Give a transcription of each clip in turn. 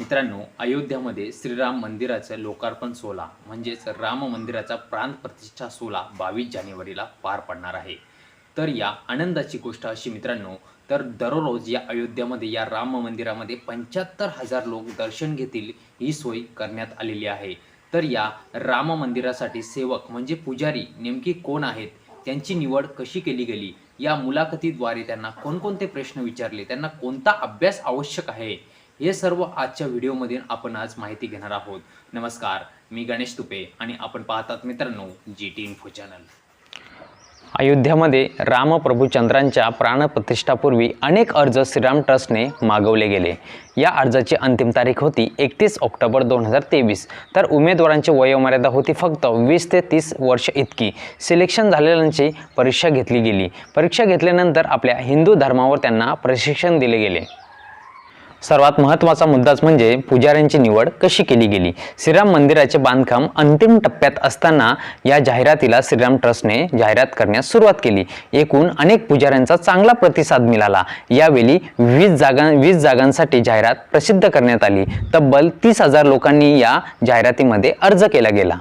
मित्रांनो अयोध्यामध्ये श्रीराम मंदिराचं लोकार्पण सोहळा म्हणजेच राम मंदिराचा प्राण प्रतिष्ठा सोहळा बावीस जानेवारीला पार पडणार आहे. तर या आनंदाची गोष्ट अशी मित्रांनो तर दररोज या अयोध्यामध्ये या राम मंदिरामध्ये पंच्याहत्तर हजार लोक दर्शन घेतील ही सोय करण्यात आलेली आहे. तर या राम मंदिरासाठी सेवक म्हणजे पुजारी नेमकी कोण आहेत त्यांची निवड कशी केली गेली या मुलाखतीद्वारे त्यांना कोणकोणते प्रश्न विचारले त्यांना कोणता अभ्यास आवश्यक आहे हे सर्व आजच्या व्हिडिओमध्ये आपण आज माहिती घेणार आहोत. नमस्कार मी गणेश तुपे आणि आपण पाहतात मित्रांनो जी टी इन्फो चॅनल अयोध्यामध्ये रामप्रभूचंद्रांच्या प्राणप्रतिष्ठापूर्वी अनेक अर्ज श्रीराम ट्रस्टने मागवले गेले. या अर्जाची अंतिम तारीख होती एकतीस ऑक्टोबर दोन हजार तेवीस. तर उमेदवारांची वयोमर्यादा होती फक्त वीस ते तीस वर्ष इतकी. सिलेक्शन झालेल्यांची परीक्षा घेतली गेली. परीक्षा घेतल्यानंतर आपल्या हिंदू धर्मावर त्यांना प्रशिक्षण दिले गेले. सर्वात महत्त्वाचा मुद्दाच म्हणजे पुजाऱ्यांची निवड कशी केली गेली? श्रीराम मंदिराचे बांधकाम अंतिम टप्प्यात असताना या जाहिरातीला श्रीराम ट्रस्टने जाहिरात करण्यास सुरुवात केली. एकूण अनेक पुजाऱ्यांचा चांगला प्रतिसाद मिळाला. यावेळी वीस जागा वीस जागांसाठी जाहिरात प्रसिद्ध करण्यात आली. तब्बल तीस हजार लोकांनी या जाहिरातीमध्ये अर्ज केला गेला.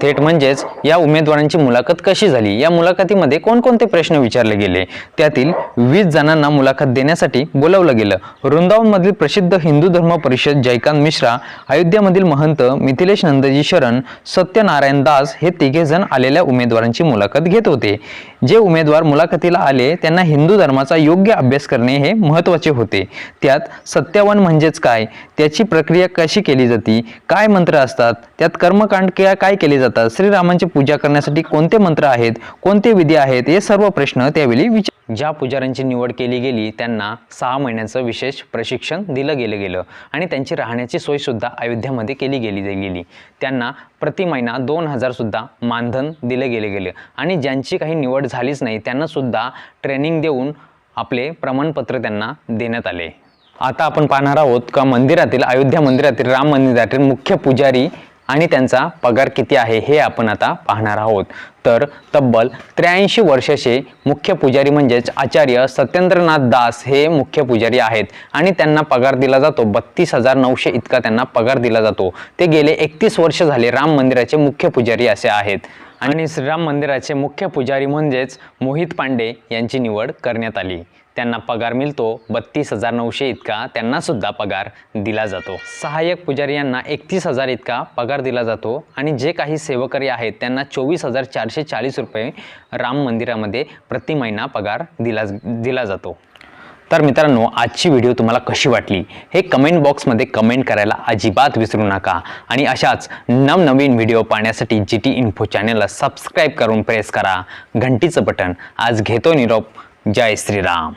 थेट म्हणजेच या उमेदवारांची मुलाखत कशी झाली? या मुलाखतीमध्ये कोणकोणते प्रश्न विचारले गेले? त्यातील वीस जणांना मुलाखत देण्यासाठी बोलावलं गेलं. वृंदावनमधील प्रसिद्ध हिंदू धर्म परिषद जयकांत मिश्रा अयोध्यामधील महंत मिथिलेश नंदजी शरण सत्यनारायण दास हे तिघे जण आलेल्या उमेदवारांची मुलाखत घेत होते. जे उमेदवार मुलाखतीला आले त्यांना हिंदू धर्माचा योग्य अभ्यास करणे हे महत्त्वाचे होते. त्यात सत्यावन म्हणजेच काय? त्याची प्रक्रिया कशी केली जाते? काय मंत्र असतात? त्यात कर्मकांड किंवा काय केले जातात. श्रीरामांची पूजा करण्यासाठी कोणते मंत्र आहेत कोणते विधी आहेत हे सर्व प्रश्न त्यावेळी विचार ज्या पुजाऱ्यांची निवड केली गेली त्यांना सहा महिन्याचं विशेष प्रशिक्षण दिलं गेलं गेलं आणि त्यांची राहण्याची सोयसुद्धा अयोध्यामध्ये केली गेली गेली. त्यांना प्रति महिना दोन हजारसुद्धा मानधन दिलं गेले गेलं आणि ज्यांची काही निवड झालीच नाही त्यांनासुद्धा ट्रेनिंग देऊन आपले प्रमाणपत्र त्यांना देण्यात आले. आता आपण पाहणार आहोत का मंदिरातील अयोध्या मंदिरातील राम मंदिरातील मुख्य पुजारी आणि त्यांचा पगार किती आहे हे आपण आता पाहणार आहोत. तर तब्बल त्र्याऐंशी वर्षाचे मुख्य पुजारी म्हणजेच आचार्य सत्येंद्रनाथ दास हे मुख्य पुजारी आहेत. आणि त्यांना पगार दिला जातो. बत्तीस हजार नऊशे इतका त्यांना पगार दिला जातो. ते गेले एकतीस वर्ष झाले राम मंदिराचे मुख्य पुजारी असे आहेत. आणि श्रीराम मंदिराचे मुख्य पुजारी म्हणजेच मोहित पांडे यांची निवड करण्यात आली. त्यांना पगार मिळतो. बत्तीस हजार नऊशे इतका त्यांनासुद्धा पगार दिला जातो. सहाय्यक पुजारी यांना एकतीस हजार इतका पगार दिला जातो. आणि जे काही सेवकरी आहेत त्यांना चोवीस हजार चारशे चाळीस रुपये राम मंदिरामध्ये प्रति महिना पगार दिला दिला जातो. तर मित्रांनो आजची व्हिडिओ तुम्हाला कशी वाटली? हे कमेंट बॉक्समध्ये कमेंट करायला अजिबात विसरू नका. आणि अशाच नवनवीन व्हिडिओ पाहण्यासाठी जी टी इन्फो चॅनलला सबस्क्राईब करून प्रेस करा. घंटीचं बटन. आज घेतो निरोप. जय श्रीराम.